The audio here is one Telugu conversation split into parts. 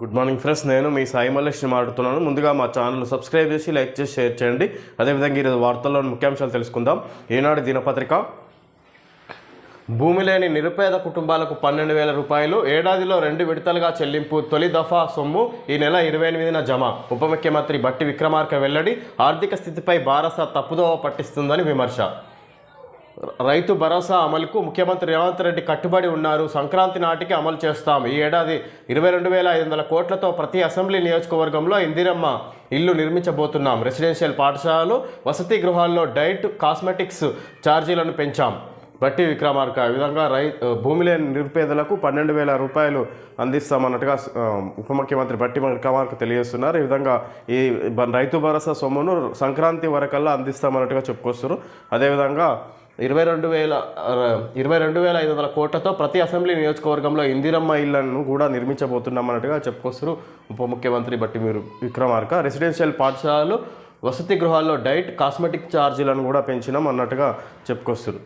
గుడ్ మార్నింగ్ ఫ్రెండ్స్ నేను మీ సాయి మల్లేష్ని మాట్లాడుతున్నాను ముందుగా మా ఛానల్ సబ్స్క్రైబ్ చేసి లైక్ చేసి షేర్ చేయండి. అదేవిధంగా ఈరోజు వార్తల్లోని ముఖ్యాంశాలు తెలుసుకుందాం. ఈనాడు దినపత్రిక? భూమి లేని నిరుపేద కుటుంబాలకు పన్నెండు వేల రూపాయలు ఏడాదిలో రెండు విడతలుగా చెల్లింపు తొలి దఫా సొమ్ము ఈ నెల ఇరవై ఎనిమిదిన జమ. ఉప ముఖ్యమంత్రి బట్టి విక్రమార్క వెల్లడి ఆర్థిక స్థితిపై భారత తప్పుదోవ పట్టిస్తుందని విమర్శ. రైతు భరోసా అమలుకు ముఖ్యమంత్రి రేవంత్ రెడ్డి కట్టుబడి ఉన్నారు. సంక్రాంతి నాటికి అమలు చేస్తాం. ఈ ఏడాది ఇరవై రెండు వేల ఐదు వందల కోట్లతో ప్రతి అసెంబ్లీ నియోజకవర్గంలో ఇందిరమ్మ ఇల్లు నిర్మించబోతున్నాం. రెసిడెన్షియల్ పాఠశాలలు వసతి గృహాల్లో డైట్ కాస్మెటిక్స్ ఛార్జీలను పెంచాం. బట్టి విక్రమార్క ఈ విధంగా రై భూమి లేని నిరుపేదలకు పన్నెండు వేల రూపాయలు అందిస్తామన్నట్టుగా ఉప ముఖ్యమంత్రి బట్టి విక్రమార్క తెలియజేస్తున్నారు. ఈ విధంగా ఈ రైతు భరోసా సొమ్మును సంక్రాంతి వరకల్లా అందిస్తామన్నట్టుగా చెప్పుకొస్తున్నారు. అదేవిధంగా ఇరవై రెండు వేల ఇరవై రెండు వేల ఐదు వందల కోట్లతో ప్రతి అసెంబ్లీ నియోజకవర్గంలో ఇందిరమ్మ ఇళ్ళను కూడా నిర్మించబోతున్నామన్నట్టుగా చెప్పుకొస్తారు ఉప ముఖ్యమంత్రి బట్టి మీరు విక్రమార్క. రెసిడెన్షియల్ పాఠశాలలు వసతి గృహాల్లో డైట్ కాస్మెటిక్ ఛార్జీలను కూడా పెంచినాం అన్నట్టుగా చెప్పుకొస్తారు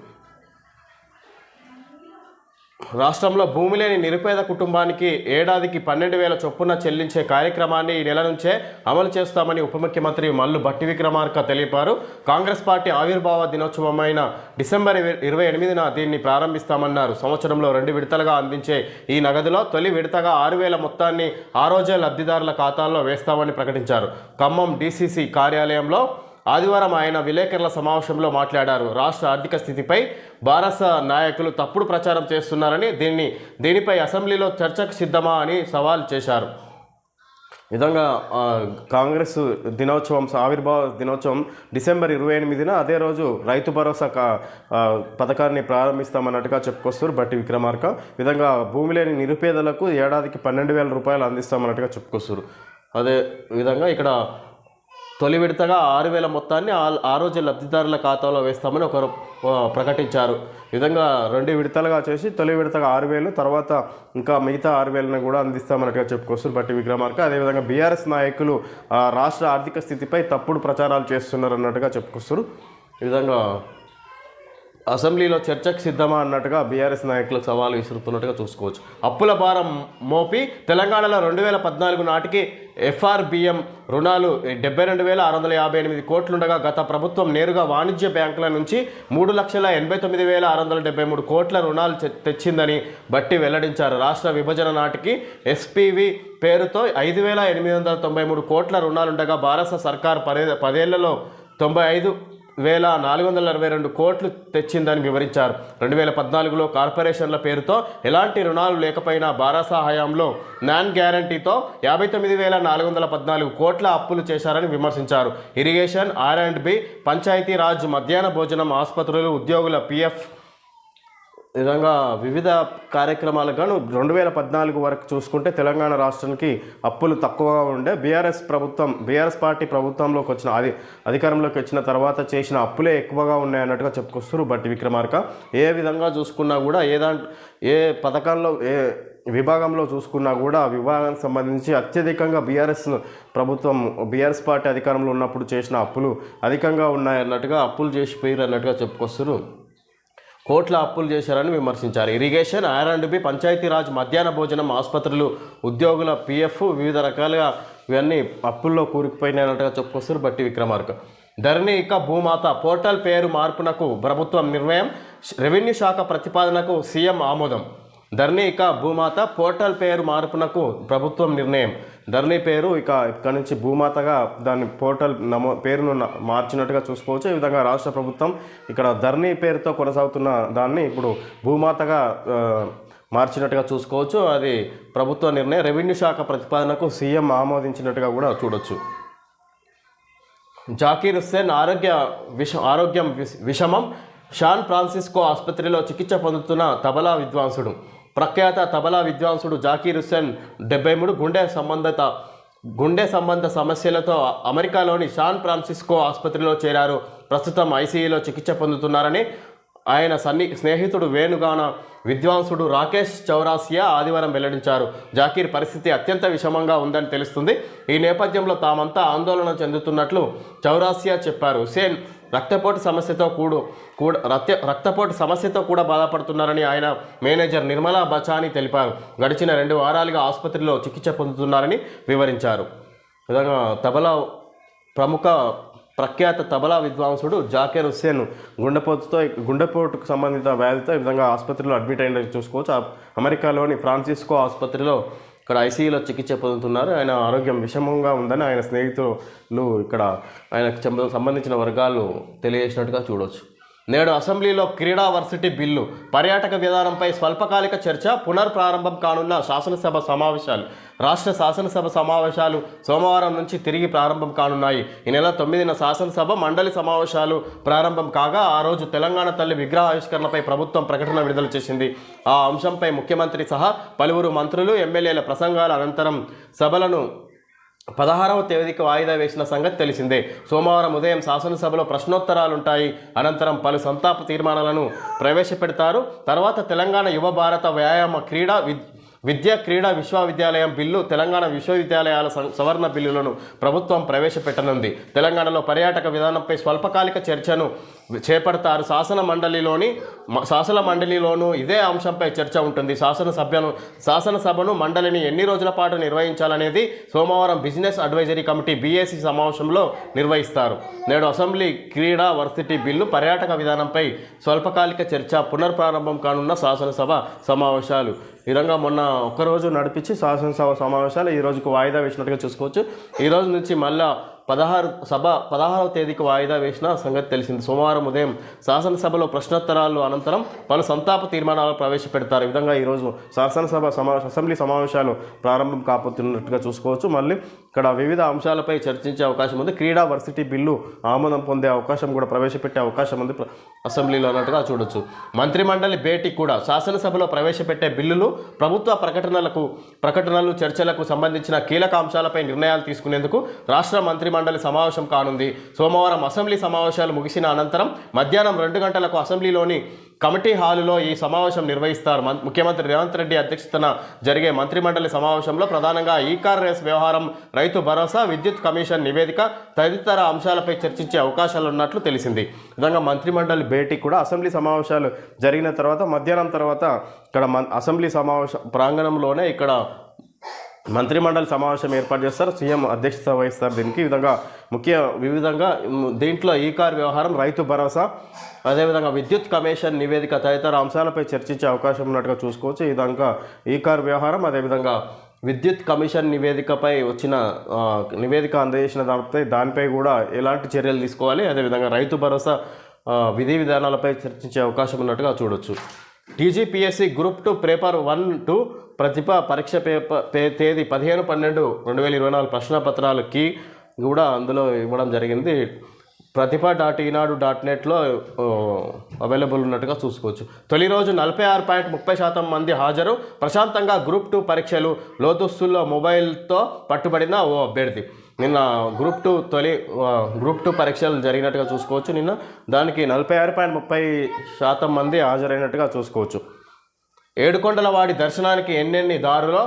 రాష్ట్రంలో భూమి లేని నిరుపేద కుటుంబానికి ఏడాదికి పన్నెండు వేల చొప్పున చెల్లించే కార్యక్రమాన్ని ఈ నెల నుంచే అమలు చేస్తామని ఉప ముఖ్యమంత్రి మల్లు భట్టి విక్రమార్క తెలిపారు. కాంగ్రెస్ పార్టీ ఆవిర్భావ దినోత్సవమైన డిసెంబర్ ఇరవై- ఎనిమిదిన దీన్ని ప్రారంభిస్తామన్నారు. సంవత్సరంలో రెండు విడతలుగా అందించే ఈ నగదులో తొలి విడతగా ఆరు వేల మొత్తాన్ని ఆ రోజే లబ్ధిదారుల ఖాతాల్లో వేస్తామని ప్రకటించారు. ఖమ్మం డీసీసీ కార్యాలయంలో ఆదివారం ఆయన విలేకరుల సమావేశంలో మాట్లాడారు. రాష్ట్ర ఆర్థిక స్థితిపై భారత నాయకులు తప్పుడు ప్రచారం చేస్తున్నారని దీన్ని దీనిపై అసెంబ్లీలో చర్చకు సిద్ధమా అని సవాల్ చేశారు. విధంగా కాంగ్రెస్ దినోత్సవం ఆవిర్భావ దినోత్సవం డిసెంబర్ ఇరవై ఎనిమిదిన అదే రోజు రైతు భరోసా పథకాన్ని ప్రారంభిస్తామన్నట్టుగా చెప్పుకొస్తారు బట్టి విక్రమార్క. విధంగా భూమి లేని నిరుపేదలకు ఏడాదికి పన్నెండు వేల రూపాయలు అందిస్తామన్నట్టుగా చెప్పుకొస్తారు అదే విధంగా ఇక్కడ తొలి విడతగా ఆరు వేల మొత్తాన్ని ఆ- రోజు లబ్ధిదారుల ఖాతాలో వేస్తామని ఒకరు ప్రకటించారు. ఈ విధంగా రెండు విడతలుగా చేసి తొలి విడతగా ఆరు వేలు తర్వాత ఇంకా మిగతా ఆరు వేలను కూడా అందిస్తామన్నట్టుగా చెప్పుకొస్తారు బట్టి విక్రమార్క. అదేవిధంగా బీఆర్ఎస్ నాయకులు ఆ, రాష్ట్ర ఆర్థిక స్థితిపై తప్పుడు ప్రచారాలు చేస్తున్నారు అన్నట్టుగా చెప్పుకొస్తారు ఈ విధంగా అసెంబ్లీలో చర్చకు సిద్ధమా అన్నట్టుగా బీఆర్ఎస్ నాయకులకు సవాలు విసురుతున్నట్టుగా చూసుకోవచ్చు. అప్పుల భారం మోపి తెలంగాణలో రెండు వేల పద్నాలుగు నాటికి ఎఫ్ఆర్బిఎం రుణాలు డెబ్బై రెండు వేల ఆరు వందల యాభై ఎనిమిది కోట్లుండగా గత ప్రభుత్వం నేరుగా వాణిజ్య బ్యాంకుల నుంచి మూడు లక్షల ఎనభై తొమ్మిది వేల ఆరు వందల డెబ్బై మూడు కోట్ల రుణాలు తెచ్చిందని బట్టి వెల్లడించారు. రాష్ట్ర విభజన నాటికి ఎస్పీవి పేరుతో ఐదు వేల ఎనిమిది వందల తొంభై మూడు కోట్ల రుణాలుండగా భారత సర్కార్ పదే పదేళ్ళలో తొంభై ఐదు వేల నాలుగు వందల అరవై రెండు కోట్లు తెచ్చిందని వివరించారు. రెండు వేల పద్నాలుగులో కార్పొరేషన్ల పేరుతో ఎలాంటి రుణాలు లేకపోయినా బారాసా హయాంలో నాన్ గ్యారంటీతో యాభై తొమ్మిది వేల నాలుగు వందల పద్నాలుగు కోట్ల అప్పులు చేశారని విమర్శించారు. Irrigation R and B Panchayati Raj మధ్యాహ్న భోజనం ఆసుపత్రులు ఉద్యోగుల పిఎఫ్ విధంగా వివిధ కార్యక్రమాలకు గాను రెండు వేల పద్నాలుగు వరకు చూసుకుంటే తెలంగాణ రాష్ట్రానికి అప్పులు తక్కువగా ఉండే బీఆర్ఎస్ ప్రభుత్వం బీఆర్ఎస్ పార్టీ ప్రభుత్వంలోకి వచ్చిన అది అధికారంలోకి వచ్చిన తర్వాత చేసిన అప్పులే ఎక్కువగా ఉన్నాయన్నట్టుగా చెప్పుకొస్తారు బట్టి విక్రమార్క. ఏ విధంగా చూసుకున్నా కూడా ఏ ఏ పథకాల్లో ఏ విభాగంలో చూసుకున్నా కూడా విభాగానికి సంబంధించి అత్యధికంగా బీఆర్ఎస్ ప్రభుత్వం బీఆర్ఎస్ పార్టీ అధికారంలో ఉన్నప్పుడు చేసిన అప్పులు అధికంగా ఉన్నాయన్నట్టుగా అప్పులు చేసిపోయారు అన్నట్టుగా చెప్పుకొస్తారు కోట్ల అప్పులు చేశారని విమర్శించారు. Irrigation R and B Panchayati Raj మధ్యాహ్న భోజనం ఆసుపత్రులు ఉద్యోగుల పిఎఫ్ వివిధ రకాలుగా ఇవన్నీ అప్పుల్లో కూరుకుపోయినట్టుగా చెప్పుకొస్తారు బట్టి విక్రమార్క. ధరణి ఇక భూమాత పోర్టల్ పేరు మార్పునకు ప్రభుత్వం నిర్ణయం రెవెన్యూ శాఖ ప్రతిపాదనకు సీఎం ఆమోదం. ధరణి ఇక భూమాత పోర్టల్ పేరు మార్పునకు ప్రభుత్వం నిర్ణయం. ధరణి పేరు ఇక ఇక్కడ నుంచి భూమాతగా దాని పోర్టల్ నమో పేరును మార్చినట్టుగా చూసుకోవచ్చు. ఈ విధంగా రాష్ట్ర ప్రభుత్వం ఇక్కడ ధరణి పేరుతో కొనసాగుతున్న దాన్ని ఇప్పుడు భూమాతగా మార్చినట్టుగా చూసుకోవచ్చు. అది ప్రభుత్వ నిర్ణయం రెవెన్యూ శాఖ ప్రతిపాదనకు సీఎం ఆమోదించినట్టుగా కూడా చూడొచ్చు. జాకీర్ హుస్సేన్ ఆరోగ్య విష ఆరోగ్యం విషమం షాన్ ఫ్రాన్సిస్కో ఆసుపత్రిలో చికిత్స పొందుతున్న తబలా విద్వాంసుడు. ప్రఖ్యాత తబలా విద్వాంసుడు జాకీర్ హుస్సేన్ డెబ్బై మూడు గుండె సంబంధిత గుండె సంబంధ సమస్యలతో అమెరికాలోని శాన్ ఫ్రాన్సిస్కో ఆసుపత్రిలో చేరారు. ప్రస్తుతం ఐసీయూలో చికిత్స పొందుతున్నారని ఆయన సన్ని స్నేహితుడు వేణుగాన విద్వాంసుడు రాకేష్ చౌరాసియా ఆదివారం వెల్లడించారు. జాకీర్ పరిస్థితి అత్యంత విషమంగా ఉందని తెలుస్తుంది. ఈ నేపథ్యంలో తామంతా ఆందోళన చెందుతున్నట్లు చౌరాసియా చెప్పారు. హుసేన్ రక్తపోటు సమస్యతో కూడు కూడా రక్త రక్తపోటు సమస్యతో కూడా బాధపడుతున్నారని ఆయన మేనేజర్ నిర్మలా బచాని తెలిపారు. గడిచిన రెండు వారాలుగా ఆసుపత్రిలో చికిత్స పొందుతున్నారని వివరించారు. విధంగా తబలా ప్రముఖ ప్రఖ్యాత తబలా విద్వాంసుడు జాకేర్ హుస్సేన్ గుండెపోటుతో గుండెపోటుకు సంబంధిత వ్యాధితో ఈ విధంగా ఆసుపత్రిలో అడ్మిట్ అయిన చూసుకోవచ్చు. అమెరికాలోని ఫ్రాన్సిస్కో ఆసుపత్రిలో ఇక్కడ ఐసీయూలో చికిత్స పొందుతున్నారు. ఆయన ఆరోగ్యం విషమంగా ఉందని ఆయన స్నేహితులు ఇక్కడ ఆయనకు సంబంధించిన వర్గాలు తెలియజేసినట్టుగా చూడవచ్చు నేడు అసెంబ్లీలో క్రీడా వర్సిటీ బిల్లు పర్యాటక విధానంపై స్వల్పకాలిక చర్చ పునర్ప్రారంభం కానున్న శాసనసభ సమావేశాలు. రాష్ట్ర శాసనసభ సమావేశాలు సోమవారం నుంచి తిరిగి ప్రారంభం కానున్నాయి. ఈ నెల తొమ్మిదిన శాసనసభ మండలి సమావేశాలు ప్రారంభం కాగా ఆ రోజు తెలంగాణ తల్లి విగ్రహావిష్కరణపై ప్రభుత్వం ప్రకటన విడుదల చేసింది. ఆ అంశంపై ముఖ్యమంత్రి సహా పలువురు మంత్రులు ఎమ్మెల్యేల ప్రసంగాల అనంతరం సభలను పదహారవ తేదీకి వాయిదా వేసిన సంగతి తెలిసిందే. సోమవారం ఉదయం శాసనసభలో ప్రశ్నోత్తరాలుంటాయి. అనంతరం పలు సంతాప తీర్మానాలను ప్రవేశపెడతారు. తర్వాత తెలంగాణ యువ భారత వ్యాయామ క్రీడా విద్ విద్యా క్రీడా విశ్వవిద్యాలయం బిల్లు తెలంగాణ విశ్వవిద్యాలయాల సవరణ బిల్లులను ప్రభుత్వం ప్రవేశపెట్టనుంది. తెలంగాణలో పర్యాటక విధానంపై స్వల్పకాలిక చర్చను చేపడతారు శాసన మండలిలోని శాసన మండలిలోనూ ఇదే అంశంపై చర్చ ఉంటుంది. శాసనసభ్యను శాసనసభను మండలిని ఎన్ని రోజుల పాటు నిర్వహించాలనేది సోమవారం బిజినెస్ అడ్వైజరీ కమిటీ బీఏసీ సమావేశంలో నిర్వహిస్తారు. నేడు అసెంబ్లీ క్రీడా వర్సిటీ బిల్లు పర్యాటక విధానంపై స్వల్పకాలిక చర్చ పునర్ప్రారంభం కానున్న శాసనసభ సమావేశాలు. ఈ విధంగా మొన్న ఒక్కరోజు నడిపించి శాసనసభ సమావేశాలు ఈ రోజుకు వాయిదా వేసినట్టుగా చూసుకోవచ్చు. ఈ రోజు నుంచి మళ్ళా పదహారు సభ పదహారవ తేదీకి వాయిదా వేసిన సంగతి తెలిసింది. సోమవారం ఉదయం శాసనసభలో ప్రశ్నోత్తరాలు అనంతరం పలు సంతాప తీర్మానాలు ప్రవేశపెడతారు. ఈ విధంగా ఈరోజు శాసనసభ సమావేశ అసెంబ్లీ సమావేశాలు ప్రారంభం కాబోతున్నట్టుగా చూసుకోవచ్చు. మళ్ళీ ఇక్కడ వివిధ అంశాలపై చర్చించే అవకాశం ఉంది. క్రీడా వర్సిటీ బిల్లు ఆమోదం పొందే అవకాశం కూడా ప్రవేశపెట్టే అవకాశం ఉంది. అసెంబ్లీలో అన్నట్టుగా చూడొచ్చు. మంత్రిమండలి భేటీ కూడా శాసనసభలో ప్రవేశపెట్టే బిల్లులు ప్రభుత్వ ప్రకటనలకు ప్రకటనలు చర్చలకు సంబంధించిన కీలక అంశాలపై నిర్ణయాలు తీసుకునేందుకు రాష్ట్ర మంత్రి మండలి సమావేశం కానుంది. సోమవారం అసెంబ్లీ సమావేశాలు ముగిసిన అనంతరం మధ్యాహ్నం రెండు గంటలకు అసెంబ్లీలోని కమిటీ హాలులో ఈ సమావేశం నిర్వహిస్తారు. ముఖ్యమంత్రి రేవంత్ రెడ్డి అధ్యక్షతన జరిగే మంత్రిమండలి సమావేశంలో ప్రధానంగా ఈ కార్ రేస్ వ్యవహారం రైతు భరోసా విద్యుత్ కమిషన్ నివేదిక తదితర అంశాలపై చర్చించే అవకాశాలు ఉన్నట్లు తెలిసింది. విధంగా మంత్రిమండలి భేటీ కూడా అసెంబ్లీ సమావేశాలు జరిగిన తర్వాత మధ్యాహ్నం తర్వాత ఇక్కడ అసెంబ్లీ సమావేశ ప్రాంగణంలోనే ఇక్కడ మంత్రిమండలి సమావేశం ఏర్పాటు చేస్తారు. సీఎం అధ్యక్షత వహిస్తారు. దీనికి విధంగా ముఖ్య వివిధంగా దీంట్లో ఈ కార్ వ్యవహారం రైతు భరోసా అదేవిధంగా విద్యుత్ కమిషన్ నివేదిక తదితర అంశాలపై చర్చించే అవకాశం ఉన్నట్టుగా చూసుకోవచ్చు. ఈ విధంగా ఈ కార్ వ్యవహారం అదేవిధంగా విద్యుత్ కమిషన్ నివేదికపై వచ్చిన నివేదిక అందజేసిన దానిపై దానిపై కూడా ఎలాంటి చర్యలు తీసుకోవాలి? అదేవిధంగా రైతు భరోసా విధి విధానాలపై చర్చించే అవకాశం ఉన్నట్టుగా చూడొచ్చు. TGPSC group two paper one two ప్రతిభ పరీక్ష పేపర్ తేదీ పదిహేను పన్నెండు రెండు వేల ఇరవై నాలుగు ప్రశ్నపత్రాలకి కూడా అందులో ఇవ్వడం జరిగింది. ప్రతిభ డాట్ ఈనాడు డాట్ నెట్లో అవైలబుల్ ఉన్నట్టుగా చూసుకోవచ్చు. తొలి రోజు నలభై ఆరు పాయింట్ ముప్పై శాతం మంది హాజరు. ప్రశాంతంగా గ్రూప్ టూ పరీక్షలు లోతుస్తుల్లో మొబైల్తో పట్టుబడిన ఓ అభ్యర్థి. నిన్న గ్రూప్ టూ తొలి గ్రూప్ టూ పరీక్షలు జరిగినట్టుగా చూసుకోవచ్చు. నిన్న దానికి నలభై ఆరు పాయింట్ ముప్పై శాతం మంది హాజరైనట్టుగా చూసుకోవచ్చు. ఏడుకొండలవాడి దర్శనానికి ఎన్నెన్ని దారులో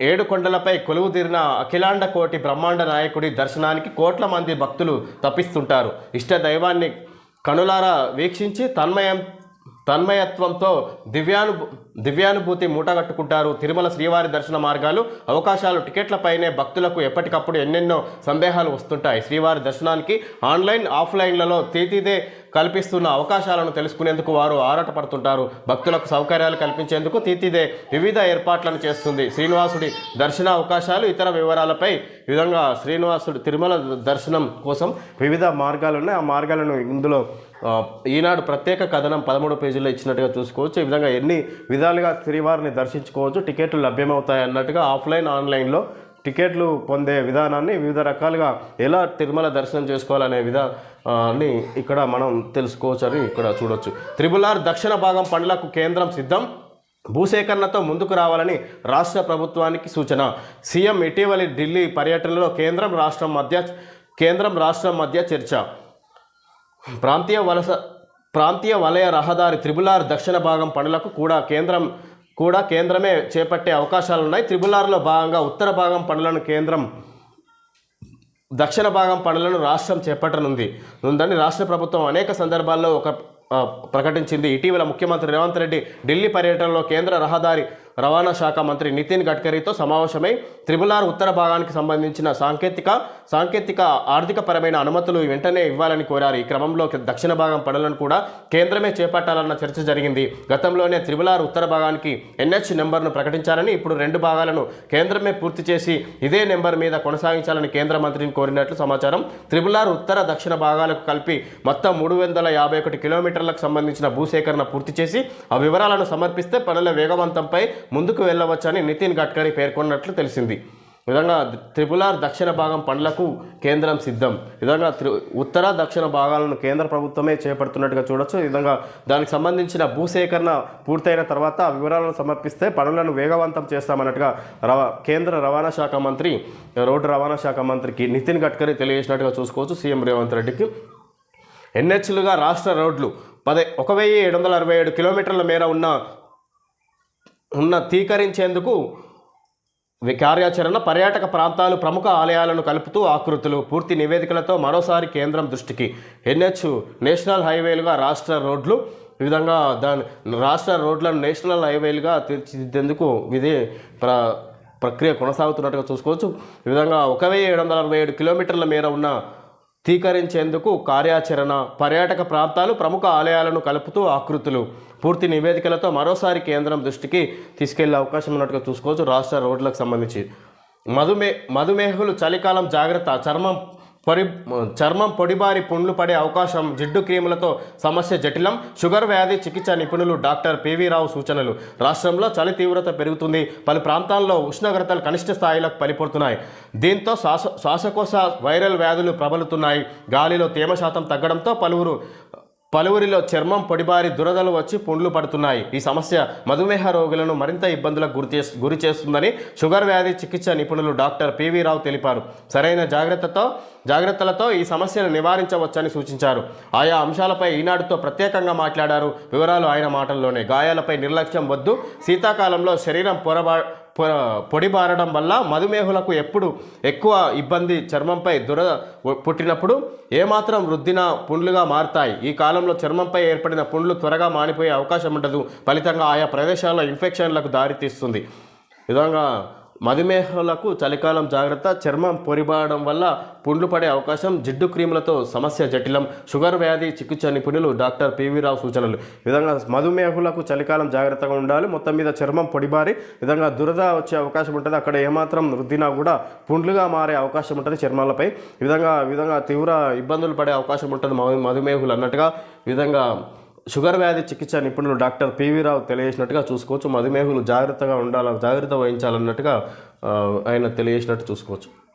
ఏడుకొండలపై కొలువు తీరిన అఖిలాండ కోటి బ్రహ్మాండ నాయకుడి దర్శనానికి కోట్ల మంది భక్తులు తప్పిస్తుంటారు. ఇష్ట దైవాన్ని కనులారా వీక్షించి తన్మయం తన్మయత్వంతో దివ్యాను దివ్యానుభూతి మూటగట్టుకుంటారు. తిరుమల శ్రీవారి దర్శన మార్గాలు అవకాశాలు టికెట్లపైనే భక్తులకు ఎప్పటికప్పుడు ఎన్నెన్నో సందేహాలు వస్తుంటాయి. శ్రీవారి దర్శనానికి ఆన్లైన్ ఆఫ్లైన్లలో తీతిదే కల్పిస్తున్న అవకాశాలను తెలుసుకునేందుకు వారు ఆరాటపడుతుంటారు. భక్తులకు సౌకర్యాలు కల్పించేందుకు తీతిదే వివిధ ఏర్పాట్లను చేస్తుంది. శ్రీనివాసుడి దర్శన అవకాశాలు ఇతర వివరాలపై విధంగా శ్రీనివాసుడు తిరుమల దర్శనం కోసం వివిధ మార్గాలు ఉన్నాయి. ఆ మార్గాలను ఇందులో ఈనాడు ప్రత్యేక కథనం పదమూడు పేజీలో ఇచ్చినట్టుగా చూసుకోవచ్చు. ఈ విధంగా ఎన్ని విధాలుగా శ్రీవారిని దర్శించుకోవచ్చు టికెట్లు లభ్యమవుతాయి అన్నట్టుగా ఆఫ్లైన్ ఆన్లైన్లో టికెట్లు పొందే విధానాన్ని వివిధ రకాలుగా ఎలా తిరుమల దర్శనం చేసుకోవాలనే విధాన్ని ఇక్కడ మనం తెలుసుకోవచ్చని ఇక్కడ చూడొచ్చు. త్రిబులార్ దక్షిణ భాగం పనులకు కేంద్రం సిద్ధం. భూసేకరణతో ముందుకు రావాలని రాష్ట్ర ప్రభుత్వానికి సూచన. సీఎం ఇటీవలి ఢిల్లీ పర్యటనలో కేంద్రం రాష్ట్రం మధ్య కేంద్రం రాష్ట్రం మధ్య చర్చ. ప్రాంతీయ వలస ప్రాంతీయ వలయ రహదారి త్రిబులార్ దక్షిణ భాగం పనులకు కూడా కేంద్రం కూడా కేంద్రమే చేపట్టే అవకాశాలు ఉన్నాయి త్రిబులార్లో భాగంగా ఉత్తర భాగం పనులను కేంద్రం దక్షిణ భాగం పనులను రాష్ట్రం చేపట్టనుంది. ఉందని రాష్ట్ర ప్రభుత్వం అనేక సందర్భాల్లో ఒక ప్రకటించింది. ఇటీవల ముఖ్యమంత్రి రేవంత్ రెడ్డి ఢిల్లీ పర్యటనలో కేంద్ర రహదారి రవాణా శాఖ మంత్రి నితిన్ గడ్కరీతో సమావేశమై త్రిబుల్ ఆర్ ఉత్తర భాగానికి సంబంధించిన సాంకేతిక సాంకేతిక ఆర్థికపరమైన అనుమతులు వెంటనే ఇవ్వాలని కోరారు. ఈ క్రమంలో దక్షిణ భాగం పనులను కూడా కేంద్రమే చేపట్టాలన్న చర్చ జరిగింది. గతంలోనే త్రిబుల్ ఆర్ ఉత్తర భాగానికి ఎన్హెచ్ నెంబర్ను ప్రకటించారని ఇప్పుడు రెండు భాగాలను కేంద్రమే పూర్తి చేసి ఇదే నెంబర్ మీద కొనసాగించాలని కేంద్ర మంత్రిని కోరినట్లు సమాచారం. త్రిబుల్ ఆర్ ఉత్తర దక్షిణ భాగాలకు కలిపి మొత్తం మూడు వందల యాభై ఒకటి కిలోమీటర్లకు సంబంధించిన భూసేకరణ పూర్తి చేసి ఆ వివరాలను సమర్పిస్తే పనుల వేగవంతంపై ముందుకు వెళ్ళవచ్చని నితిన్ గడ్కరీ పేర్కొన్నట్లు తెలిసింది. విధంగా త్రిపులార్ దక్షిణ భాగం పండ్లకు కేంద్రం సిద్ధం. విధంగా త్రి ఉత్తర దక్షిణ భాగాలను కేంద్ర ప్రభుత్వమే చేపడుతున్నట్టుగా చూడొచ్చు. విధంగా దానికి సంబంధించిన భూసేకరణ పూర్తయిన తర్వాత ఆ వివరాలను సమర్పిస్తే పనులను వేగవంతం చేస్తామన్నట్టుగా రవ కేంద్ర రవాణా శాఖ మంత్రి రోడ్డు రవాణా శాఖ మంత్రికి నితిన్ గడ్కరీ తెలియజేసినట్టుగా చూసుకోవచ్చు సీఎం రేవంత్ రెడ్డికి. ఎన్హెచ్లుగా రాష్ట్ర రోడ్లు పదే ఒక వెయ్యి ఏడు వందల అరవై ఏడు కిలోమీటర్ల మేర ఉన్న ఉన్న తీకరించేందుకు కార్యాచరణ పర్యాటక ప్రాంతాలు ప్రముఖ ఆలయాలను కలుపుతూ ఆకృతులు పూర్తి నివేదికలతో మరోసారి కేంద్రం దృష్టికి. ఎన్హెచ్ నేషనల్ హైవేలుగా రాష్ట్ర రోడ్లు ఈ విధంగా దాని రాష్ట్ర రోడ్లను నేషనల్ హైవేలుగా తీర్చిదిద్దేందుకు ఇది ప్ర ప్రక్రియ కొనసాగుతున్నట్టుగా చూసుకోవచ్చు. ఈ విధంగా ఒక వెయ్యి ఏడు వందల అరవై ఏడు కిలోమీటర్ల మేర ఉన్న స్థీకరించేందుకు కార్యాచరణ పర్యాటక ప్రాంతాలు ప్రముఖ ఆలయాలను కలుపుతూ ఆకృతులు. పూర్తి నివేదికలతో మరోసారి కేంద్రం దృష్టికి తీసుకెళ్ళే అవకాశం ఉన్నట్టుగా చూసుకోవచ్చు రాష్ట్ర రోడ్లకు సంబంధించి. మధుమే మధుమేహులు చలికాలం జాగ్రత్త చర్మం పొడి చర్మం పొడిబారి పుండ్లు పడే అవకాశం జిడ్డు క్రీములతో సమస్య జటిలం షుగర్ వ్యాధి చికిత్స నిపుణులు డాక్టర్ పివి రావు సూచనలు. రాష్ట్రంలో చలి తీవ్రత పెరుగుతుంది. పలు ప్రాంతాల్లో ఉష్ణోగ్రతలు కనిష్ట స్థాయిలకు పడిపోతున్నాయి దీంతో శ్వాస శ్వాసకోశ వైరల్ వ్యాధులు ప్రబలుతున్నాయి. గాలిలో తేమ శాతం తగ్గడంతో పలువురు పలువురిలో చర్మం పొడిబారి దురదలు వచ్చి పుండ్లు పడుతున్నాయి. ఈ సమస్య మధుమేహ రోగులను మరింత ఇబ్బందులకు గురి గురి చేస్తుందని షుగర్ వ్యాధి చికిత్స నిపుణులు డాక్టర్ పివి రావు తెలిపారు. సరైన జాగ్రత్తతో జాగ్రత్తలతో ఈ సమస్యను నివారించవచ్చని సూచించారు. ఆయా అంశాలపై ఈనాడుతో ప్రత్యేకంగా మాట్లాడారు. వివరాలు ఆయన మాటల్లోనే. గాయాలపై నిర్లక్ష్యం వద్దు. శీతాకాలంలో శరీరం పొరబా పొ- పొడిబారడం వల్ల మధుమేహులకు ఎప్పుడు ఎక్కువ ఇబ్బంది చర్మంపై దురద పుట్టినప్పుడు ఏమాత్రం వృద్ధిన పుండ్లుగా మారుతాయి. ఈ కాలంలో చర్మంపై ఏర్పడిన పుండ్లు త్వరగా మానిపోయే అవకాశం ఉండదు. ఫలితంగా ఆయా ప్రదేశాల్లో ఇన్ఫెక్షన్లకు దారితీస్తుంది. విధంగా మధుమేహాలకు చలికాలం జాగ్రత్త చర్మం పొరిబాడడం వల్ల పుండ్లు పడే అవకాశం జిడ్డు క్రీములతో సమస్య జటిలం. షుగర్ వ్యాధి చికిత్స నిపుణులు డాక్టర్ పివిరావు సూచనలు. విధంగా మధుమేహులకు చలికాలం జాగ్రత్తగా ఉండాలి. మొత్తం మీద చర్మం పొడిబారి విధంగా దురద వచ్చే అవకాశం ఉంటుంది. అక్కడ ఏమాత్రం వృద్ధినా కూడా పుండ్లుగా మారే అవకాశం ఉంటుంది చర్మాలపై. విధంగా విధంగా తీవ్ర ఇబ్బందులు పడే అవకాశం ఉంటుంది మధు- మధుమేహులు అన్నట్టుగా. విధంగా షుగర్ వ్యాధి చికిత్స నిపుణులు డాక్టర్ పివి రావు తెలియజేసినట్టుగా చూసుకోవచ్చు. మధుమేహులు జాగ్రత్తగా ఉండాలి జాగ్రత్త వహించాలన్నట్టుగా ఆయన తెలియజేసినట్టు చూసుకోవచ్చు.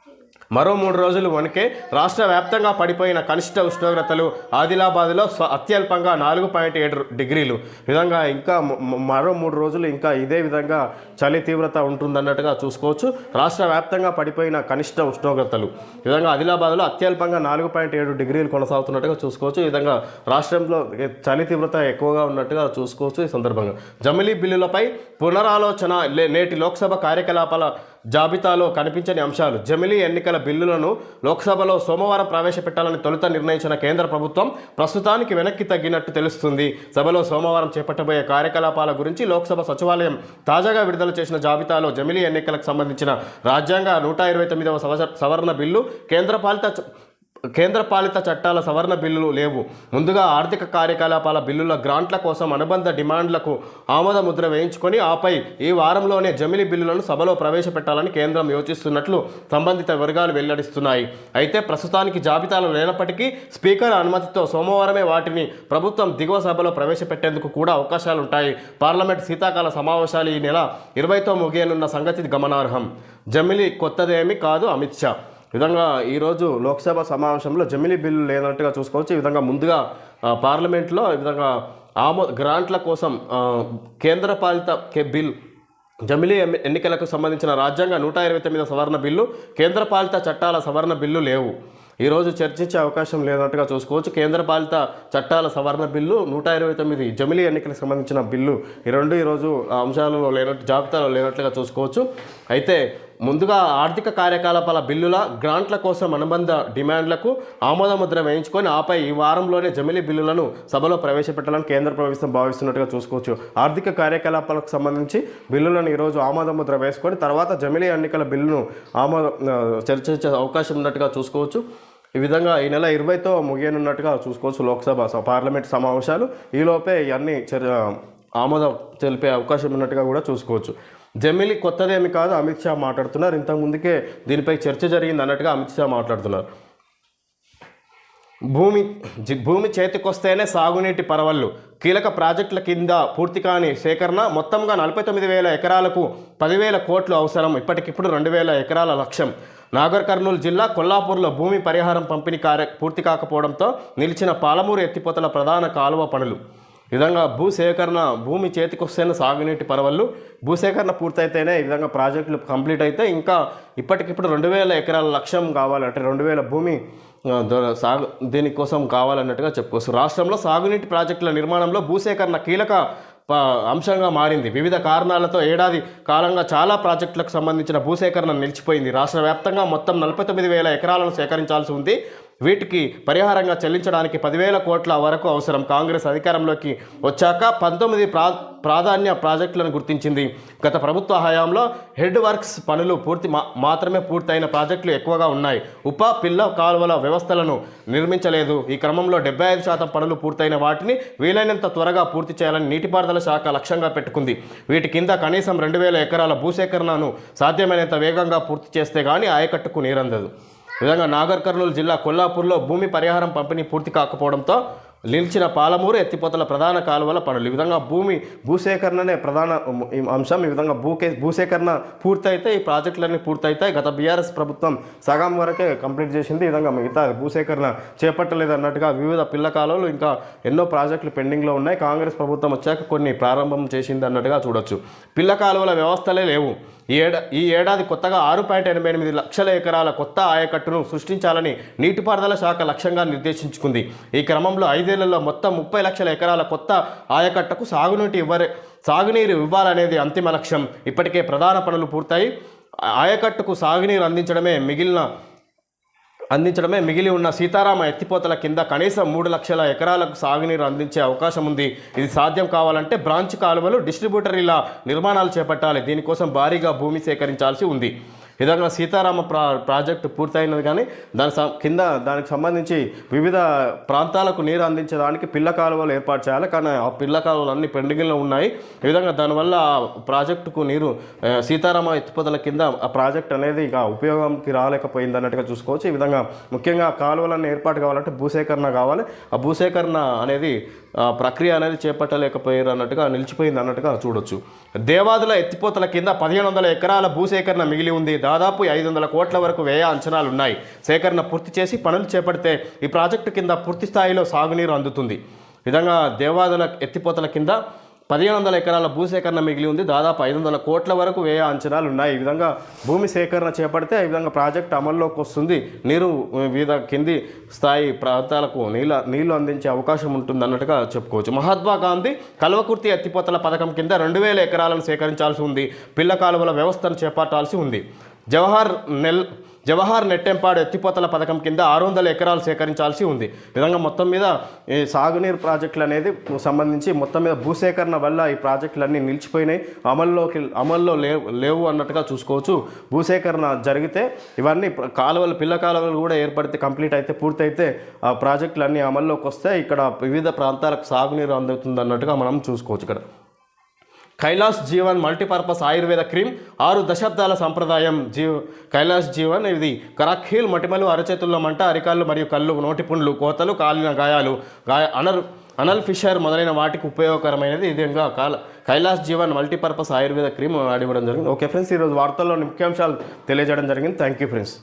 మరో మూడు రోజులు వణికే రాష్ట్ర వ్యాప్తంగా పడిపోయిన కనిష్ట ఉష్ణోగ్రతలు ఆదిలాబాద్లో అత్యల్పంగా నాలుగు పాయింట్ ఏడు డిగ్రీలు. విధంగా ఇంకా మరో మూడు రోజులు ఇంకా ఇదే విధంగా చలి తీవ్రత ఉంటుందన్నట్టుగా చూసుకోవచ్చు. రాష్ట్ర వ్యాప్తంగా పడిపోయిన కనిష్ట ఉష్ణోగ్రతలు. ఈ విధంగా ఆదిలాబాద్లో అత్యల్పంగా నాలుగు పాయింట్ ఏడు డిగ్రీలు కొనసాగుతున్నట్టుగా చూసుకోవచ్చు. ఈ విధంగా రాష్ట్రంలో చలి తీవ్రత ఎక్కువగా ఉన్నట్టుగా చూసుకోవచ్చు ఈ సందర్భంగా. జమిలీ బిల్లులపై పునరాలోచన లే- నేటి లోక్సభ కార్యకలాపాల జాబితాలో కనిపించని అంశాలు. జమిలీ ఎన్నికల బిల్లులను లోక్సభలో సోమవారం ప్రవేశపెట్టాలని తొలుత నిర్ణయించిన కేంద్ర ప్రభుత్వం ప్రస్తుతానికి వెనక్కి తగ్గినట్టు తెలుస్తుంది. సభలో సోమవారం చేపట్టబోయే కార్యకలాపాల గురించి లోక్సభ సచివాలయం తాజాగా విడుదల చేసిన జాబితాలో జమిలీ ఎన్నికలకు సంబంధించిన రాజ్యాంగ నూట ఇరవై తొమ్మిదవ సవరణ బిల్లు కేంద్రపాలిత కేంద్ర కేంద్రపాలిత చట్టాల సవరణ బిల్లులు లేవు. ముందుగా ఆర్థిక కార్యకలాపాల బిల్లుల గ్రాంట్ల కోసం అనుబంధ డిమాండ్లకు ఆమోద ముద్ర వేయించుకొని ఆపై ఈ వారంలోనే జమిలి బిల్లులను సభలో ప్రవేశపెట్టాలని కేంద్రం యోచిస్తున్నట్లు సంబంధిత వర్గాలు వెల్లడిస్తున్నాయి. అయితే ప్రస్తుతానికి జాబితాలో లేనప్పటికీ స్పీకర్ అనుమతితో సోమవారమే వాటిని ప్రభుత్వం దిగువ సభలో ప్రవేశపెట్టేందుకు కూడా అవకాశాలుంటాయి. పార్లమెంట్ శీతాకాల సమావేశాలు ఈ నెల ఇరవైతో ముగియనున్న సంగతి గమనార్హం. జమిలి కొత్తదేమీ కాదు అమిత్ షా. విధంగా ఈరోజు లోక్సభ సమావేశంలో జమిలీ బిల్లు లేనట్టుగా చూసుకోవచ్చు. ఈ విధంగా ముందుగా పార్లమెంట్లో ఈ విధంగా ఆమో గ్రాంట్ల కోసం కేంద్ర కేంద్రపాలిత కే బిల్ జమిలీ ఎన్నికలకు సంబంధించిన రాజ్యాంగ నూట ఇరవై తొమ్మిది సవరణ బిల్లు కేంద్రపాలిత చట్టాల సవరణ బిల్లు లేవు. ఈరోజు చర్చించే అవకాశం లేనట్టుగా చూసుకోవచ్చు. కేంద్రపాలిత చట్టాల సవరణ బిల్లు నూట ఇరవై తొమ్మిది జమిలీ ఎన్నికలకు సంబంధించిన బిల్లు ఈ రెండు ఈరోజు ఆ అంశాలలో లేనట్టు జాబితాలో లేనట్లుగా చూసుకోవచ్చు. అయితే ముందుగా ఆర్థిక కార్యకలాపాల బిల్లుల గ్రాంట్ల కోసం అనుబంధ డిమాండ్లకు ఆమోదముద్ర వేయించుకొని ఆపై ఈ వారంలోనే జమిలీ బిల్లులను సభలో ప్రవేశపెట్టాలని కేంద్ర ప్రభుత్వం భావిస్తున్నట్టుగా చూసుకోవచ్చు. ఆర్థిక కార్యకలాపాలకు సంబంధించి బిల్లులను ఈరోజు ఆమోదముద్ర వేసుకొని తర్వాత జమిలీ ఎన్నికల బిల్లును ఆమోద చర్చించే అవకాశం ఉన్నట్టుగా చూసుకోవచ్చు. ఈ విధంగా ఈ నెల ఇరవైతో ముగియనున్నట్టుగా చూసుకోవచ్చు లోక్సభ స- పార్లమెంట్ సమావేశాలు. ఈలోపే ఇవన్నీ చర్ ఆమోదం తెలిపే అవకాశం ఉన్నట్టుగా కూడా చూసుకోవచ్చు. జమిలి కొత్తదేమి కాదు అమిత్ షా మాట్లాడుతున్నారు. ఇంతకు ముందుకే దీనిపై చర్చ జరిగింది అన్నట్టుగా అమిత్ షా మాట్లాడుతున్నారు. భూమి భూమి చేతికొస్తేనే సాగునీటి పరవళ్ళు. కీలక ప్రాజెక్టుల కింద పూర్తి కాని సేకరణ మొత్తంగా నలభై తొమ్మిది వేల ఎకరాలకు పదివేల కోట్లు అవసరం. ఇప్పటికిప్పుడు రెండు వేల ఎకరాల లక్ష్యం. నాగర్ కర్నూలు జిల్లా కొల్లాపూర్లో భూమి పరిహారం పంపిణీ కార్య పూర్తి కాకపోవడంతో నిలిచిన పాలమూరు ఎత్తిపోతల ప్రధాన కాలువ పనులు. ఈ విధంగా భూసేకరణ భూమి చేతికొస్తేనే సాగునీటి పరవళ్ళు భూసేకరణ పూర్తయితేనే ఈ విధంగా ప్రాజెక్టులు కంప్లీట్ అయితే ఇంకా ఇప్పటికిప్పుడు రెండు వేల ఎకరాల లక్ష్యం కావాలంటే రెండు వేల భూమి సాగు దీనికోసం కావాలన్నట్టుగా చెప్పుకోవచ్చు. రాష్ట్రంలో సాగునీటి ప్రాజెక్టుల నిర్మాణంలో భూసేకరణ కీలక ప- అంశంగా మారింది. వివిధ కారణాలతో ఏడాది కాలంగా చాలా ప్రాజెక్టులకు సంబంధించిన భూసేకరణ నిలిచిపోయింది. రాష్ట్ర వ్యాప్తంగా మొత్తం నలభై తొమ్మిది వేల ఎకరాలను సేకరించాల్సి ఉంది. వీటికి పరిహారంగా చెల్లించడానికి పదివేల కోట్ల వరకు అవసరం. కాంగ్రెస్ అధికారంలోకి వచ్చాక పంతొమ్మిది ప్రా ప్రాధాన్య ప్రాజెక్టులను గుర్తించింది. గత ప్రభుత్వ హయాంలో హెడ్ వర్క్స్ పనులు పూర్తి మా మాత్రమే పూర్తయిన ప్రాజెక్టులు ఎక్కువగా ఉన్నాయి. ఉప పిల్ల కాలువల వ్యవస్థలను నిర్మించలేదు. ఈ క్రమంలో డెబ్బై ఐదు శాతం పనులు పూర్తయిన వాటిని వీలైనంత త్వరగా పూర్తి చేయాలని నీటిపారుదల శాఖ లక్ష్యంగా పెట్టుకుంది. వీటి కింద కనీసం రెండు వేల ఎకరాల భూసేకరణను సాధ్యమైనంత వేగంగా పూర్తి చేస్తే గానీ ఆయకట్టుకు నీరందదు. విధంగా నాగర్ కర్నూలు జిల్లా కొల్లాపూర్లో భూమి పరిహారం పంపిణీ పూర్తి కాకపోవడంతో నిలిచిన పాలమూరు ఎత్తిపోతల ప్రధాన కాలువల పనులు. ఈ విధంగా భూమి భూసేకరణనే ప్రధాన ఈ అంశం. ఈ విధంగా భూకే భూసేకరణ పూర్తయితే ఈ ప్రాజెక్టులన్నీ పూర్తయితాయి. గత బీఆర్ఎస్ ప్రభుత్వం సగం వరకే కంప్లీట్ చేసింది. ఈ విధంగా మిగతా భూసేకరణ చేపట్టలేదు అన్నట్టుగా వివిధ పిల్ల కాలువలు ఇంకా ఎన్నో ప్రాజెక్టులు పెండింగ్లో ఉన్నాయి. కాంగ్రెస్ ప్రభుత్వం వచ్చాక కొన్ని ప్రారంభం చేసింది అన్నట్టుగా చూడొచ్చు. పిల్ల కాలువల వ్యవస్థలే లేవు. ఈ ఏడా ఈ ఏడాది కొత్తగా ఆరు పాయింట్ ఎనభై ఎనిమిది లక్షల ఎకరాల కొత్త ఆయకట్టును సృష్టించాలని నీటిపారుదల శాఖ లక్ష్యంగా నిర్దేశించుకుంది. ఈ క్రమంలో ఐదు ఐదేళ్ళలో మొత్తం ముప్పై లక్షల ఎకరాల కొత్త ఆయకట్టకు సాగునీటి ఇవ్వరు సాగునీరు ఇవ్వాలనేది అంతిమ లక్ష్యం. ఇప్పటికే ప్రధాన పనులు పూర్తయి. ఆయకట్టుకు సాగునీరు అందించడమే మిగిలిన అందించడమే మిగిలి ఉన్న సీతారామ ఎత్తిపోతల కింద కనీసం మూడు లక్షల ఎకరాలకు సాగునీరు అందించే అవకాశం ఉంది. ఇది సాధ్యం కావాలంటే బ్రాంచ్ కాలువలు డిస్ట్రిబ్యూటరీల నిర్మాణాలు చేపట్టాలి. దీనికోసం భారీగా భూమి సేకరించాల్సి ఉంది. విధంగా సీతారామ ప్రా ప్రాజెక్టు పూర్తయినది కానీ దాని సం- కింద దానికి సంబంధించి వివిధ ప్రాంతాలకు నీరు అందించడానికి పిల్ల కాలువలు ఏర్పాటు చేయాలి. కానీ ఆ పిల్ల కాలువలు అన్ని పెండింగ్లో ఉన్నాయి. ఈ విధంగా దానివల్ల ఆ ప్రాజెక్టుకు నీరు సీతారామ ఎత్తుపదల కింద ఆ ప్రాజెక్ట్ అనేది ఇక ఉపయోగంకి రాలేకపోయింది అన్నట్టుగా చూసుకోవచ్చు. ఈ విధంగా ముఖ్యంగా కాలువలన్నీ ఏర్పాటు కావాలంటే భూసేకరణ కావాలి. ఆ భూసేకరణ అనేది ప్రక్రియ అనేది చేపట్టలేకపోయారు అన్నట్టుగా నిలిచిపోయింది అన్నట్టుగా చూడొచ్చు. దేవాదుల ఎత్తిపోతల కింద పదిహేను వందల ఎకరాల భూసేకరణ మిగిలి ఉంది. దాదాపు ఐదు వందల కోట్ల వరకు వ్యయ అంచనాలు ఉన్నాయి. సేకరణ పూర్తి చేసి పనులు చేపడితే ఈ ప్రాజెక్టు కింద పూర్తి స్థాయిలో సాగునీరు అందుతుంది. విధంగా దేవాదుల ఎత్తిపోతల కింద పదిహేను వందల ఎకరాల భూసేకరణ మిగిలి ఉంది. దాదాపు ఐదు వందల కోట్ల వరకు వ్యయ అంచనాలు ఉన్నాయి. ఈ విధంగా భూమి సేకరణ చేపడితే ఈ విధంగా ప్రాజెక్ట్ అమల్లోకి వస్తుంది. నీరు వివిధ కింది స్థాయి ప్రాంతాలకు నీళ్ళ నీళ్ళు అందించే అవకాశం ఉంటుంది అన్నట్టుగా చెప్పుకోవచ్చు. మహాత్మా గాంధీ కల్వకుర్తి ఎత్తిపోతల పథకం కింద రెండు వేల ఎకరాలను సేకరించాల్సి ఉంది. పిల్ల కాలువల వ్యవస్థను చేపట్టాల్సి ఉంది. జవహర్ నెల్ జవహర్ నెట్టెంపాడు ఎత్తిపోతల పథకం కింద ఆరు వందల ఎకరాలు సేకరించాల్సి ఉంది. విధంగా మొత్తం మీద ఈ సాగునీరు ప్రాజెక్టులు అనేది సంబంధించి మొత్తం మీద భూసేకరణ వల్ల ఈ ప్రాజెక్టులన్నీ నిలిచిపోయినాయి. అమల్లోకి అమల్లో లేవు లేవు అన్నట్టుగా చూసుకోవచ్చు. భూసేకరణ జరిగితే ఇవన్నీ కాలువలు పిల్ల కాలువలు కూడా ఏర్పడితే కంప్లీట్ అయితే పూర్తయితే ఆ ప్రాజెక్టులన్నీ అమల్లోకి వస్తే ఇక్కడ వివిధ ప్రాంతాలకు సాగునీరు అందుతుంది అన్నట్టుగా మనం చూసుకోవచ్చు ఇక్కడ. కైలాస్ జీవన్ మల్టీపర్పస్ ఆయుర్వేద క్రీమ్ ఆరు దశాబ్దాల సంప్రదాయం జీవ్ కైలాస్ జీవన్ ఇది. కరాఖీల్ మటిమలు అరచేతుల్లో మంట అరికాళ్ళు మరియు కళ్ళు నోటిపుండ్లు కోతలు కాలిన గాయాలు గాయ అనర్ అనల్ ఫిషర్ మొదలైన వాటికి ఉపయోగకరమైనది. ఇది ఇంకా కాల కైలాస్ జీవన్ మల్టీపర్పస్ ఆయుర్వేద క్రీమ్ ఆడివ్వడం జరిగింది. ఓకే ఫ్రెండ్స్ ఈరోజు వార్తల్లో ముఖ్యాంశాలు తెలియజేయడం జరిగింది. Thank you friends.